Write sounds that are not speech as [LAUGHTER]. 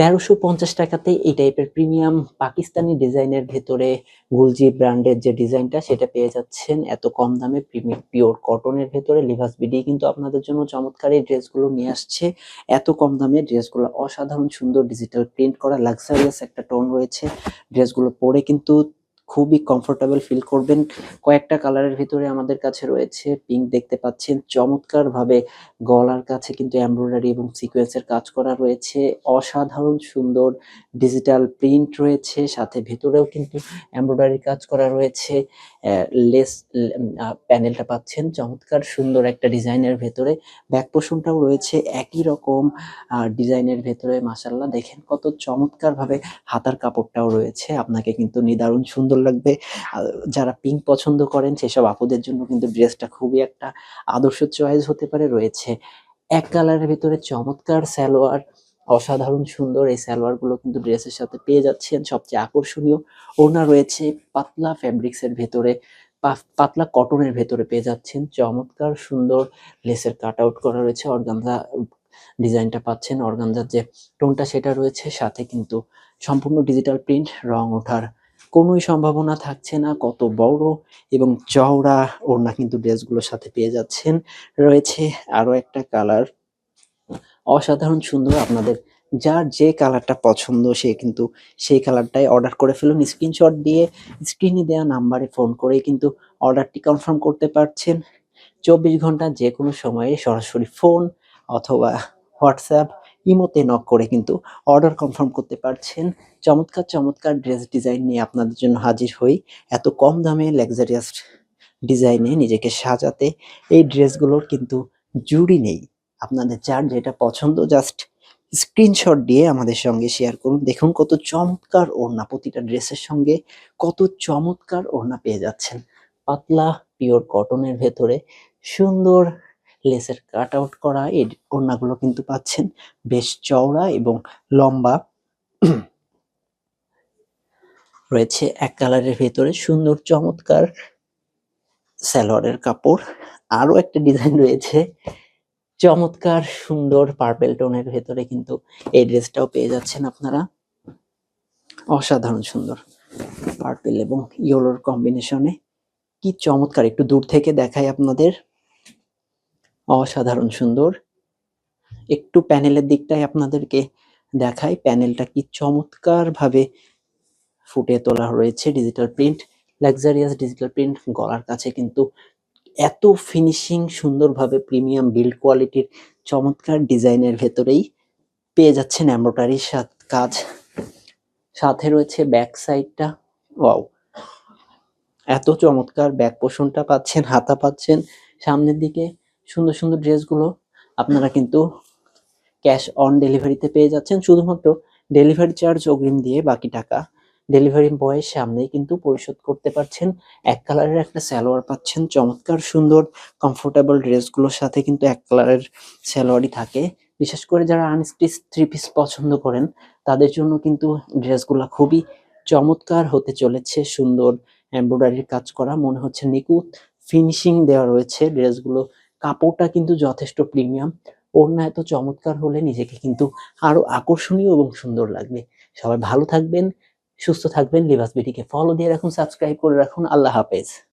তেরোশো পঞ্চাশ টাকাতে এই টাইপের প্রিমিয়াম পাকিস্তানি ডিজাইনের ভেতরে গুলজি ব্র্যান্ডের যে ডিজাইনটা সেটা পেয়ে যাচ্ছেন এত কম দামে প্রিমিয়াম পিওর কটনের ভেতরে। লিভাস বিডি কিন্তু আপনাদের জন্য চমৎকার এই ড্রেসগুলো নিয়ে আসছে। এত কম দামে ড্রেসগুলো অসাধারণ সুন্দর ডিজিটাল প্রিন্ট করা লাক্সারিয়াস একটা টোন রয়েছে। ড্রেসগুলো পরে কিন্তু খুবই কমফোর্টেবল ফিল করবেন। কয়েকটা কালারের ভিতরে আমাদের কাছে রয়েছে পিঙ্ক দেখতে পাচ্ছেন। চমৎকার ভাবে গলার কাছে কিন্তু এমব্রয়ডারি এবং সিকোয়েন্সের কাজ করা রয়েছে। অসাধারণ সুন্দর ডিজিটাল প্রিন্ট রয়েছে, সাথে ভেতরেও কিন্তু এমব্রয়ডারি কাজ করা রয়েছে। লেস প্যানেলটা পাচ্ছেন। চমৎকার সুন্দর একটা ডিজাইনের ভেতরে। ব্যাক পোষণটাও রয়েছে একই রকম ডিজাইনের ভেতরে মাসাল্লাহ দেখেন কত চমৎকার ভাবে হাতার কাপড়টাও রয়েছে। আপনাকে কিন্তু নিদারুণ সুন্দর লাগবে। যারা পিঙ্ক পছন্দ করেন, সেসব আপুদের জন্য কিন্তু ড্রেসটা খুবই একটা আদর্শ চয়েস হতে পারে। রয়েছে এক কালারের ভিতরে চমৎকার সালোয়ার, অসাধারণ সুন্দর এই সালোয়ারগুলো কিন্তু ড্রেসের সাথে পেয়ে যাচ্ছেন সবচেয়ে আকর্ষণীয়। ওড়না রয়েছে পাতলা ফ্যাব্রিক্স এর ভেতরে পাতলা কটনের ভেতরে পেয়ে যাচ্ছেন। চমৎকার সুন্দর লেসের কাট আউট করা রয়েছে। অর্গানজা ডিজাইনটা পাচ্ছেন। অর্গানজার যে টোনটা সেটা রয়েছে। সাথে কিন্তু সম্পূর্ণ ডিজিটাল প্রিন্ট রং ওঠার কোনোই সম্ভাবনা থাকছে না, কত বড় এবং চওড়া ওড়না কিন্তু ড্রেসগুলোর সাথে পেয়ে যাচ্ছেন। রয়েছে আরও একটা কালার। অসাধারণ সুন্দর আপনাদের, যার যে কালারটা পছন্দ সে কিন্তু সেই কালারটাই অর্ডার করে ফেলুন। স্ক্রিনশট দিয়ে স্ক্রিনে দেওয়া নাম্বারে ফোন করে কিন্তু অর্ডারটি কনফার্ম করতে পারছেন। চব্বিশ ঘণ্টা যে কোনো সময়ে সরাসরি ফোন অথবা হোয়াটসঅ্যাপ ইমোতে নক করে কিন্তু অর্ডার কনফার্ম করতে পারছেন। চমৎকার চমৎকার ড্রেস ডিজাইন নিয়ে আপনাদের জন্য হাজির হই। এত কম দামে লাক্সারিয়াস ডিজাইনে নিজেকে সাজাতে এই ড্রেসগুলোর কিন্তু জুড়ি নেই। আপনাদের যার যেটা পছন্দ জাস্ট স্ক্রিনশট দিয়ে আমাদের সঙ্গে শেয়ার করুন। দেখুন কত চমৎকার ওড়না, প্রতিটা ড্রেসের সঙ্গে কত চমৎকার ওড়না পেয়ে যাচ্ছেন। পাতলা পিওর কটনের ভেতরে সুন্দর লেসের কাট আউট করা এই ওড়নাগুলো কিন্তু পাচ্ছেন বেশ চওড়া এবং লম্বা। [CLEARS THROAT] রয়েছে এক কালারের ভেতরে সুন্দর চমৎকার সালোয়ারের কাপড়। আরও একটা ডিজাইন রয়েছে, চমৎকার সুন্দর পার্পেল টোনের ভেতরে কিন্তু এই ড্রেসটাও পেয়ে যাচ্ছেন আপনারা। অসাধারণ সুন্দর পার্পেল এবং ইয়েলোর কম্বিনেশনে কি চমৎকার, একটু দূর থেকে দেখাই আপনাদের। অসাধারণ সুন্দর। একটু প্যানেলের দিকটাই আপনাদেরকে দেখাই। প্যানেলটা কি চমৎকার ভাবে ফুটে তোলা রয়েছে digital print luxurious digital print গলার কাছে কিন্তু এত ফিনিশিং সুন্দরভাবে প্রিমিয়াম বিল্ড কোয়ালিটির চমৎকার ডিজাইনের ভেতরেই পেয়ে যাচ্ছেন এমব্রয়ডারির কাজ। সাথে রয়েছে ব্যাক সাইডটা ওয়াও এত চমৎকার ব্যাক পোষণটা পাচ্ছেন, হাতা পাচ্ছেন। সামনের দিকে সুন্দর সুন্দর ড্রেসগুলো আপনারা কিন্তু ক্যাশ অন ডেলিভারিতে পেয়ে যাচ্ছেন। শুধুমাত্র ডেলিভারি চার্জ অগ্রিম দিয়ে বাকি টাকা ডেলিভারি বয়ের সামনেই কিন্তু পরিশোধ করতে পারছেন। এক কালারের একটা সালোয়ার পাচ্ছেন, চমৎকার সুন্দর কমফোর্টেবল ড্রেসগুলোর সাথে কিন্তু এক কালারের সালোয়ারই থাকে। বিশেষ করে যারা আনস্টিচ থ্রি পিস পছন্দ করেন, তাদের জন্য কিন্তু ড্রেসগুলো খুবই চমৎকার হতে চলেছে। সুন্দর এমব্রয়ডারির কাজ করা, মনে হচ্ছে নিখুঁত ফিনিশিং দেওয়া রয়েছে ড্রেসগুলো। কাপড়টা কিন্তু যথেষ্ট প্রিমিয়াম ওড়না এত চমৎকার হলে নিজেকে কিন্তু আরও আকর্ষণীয় এবং সুন্দর লাগবে। সবাই ভালো থাকবেন, সুস্থ থাকবেন। লিবাস বিটিকে ফলো দিয়ে রাখুন সাবস্ক্রাইব করে রাখুন। আল্লাহ হাফেজ।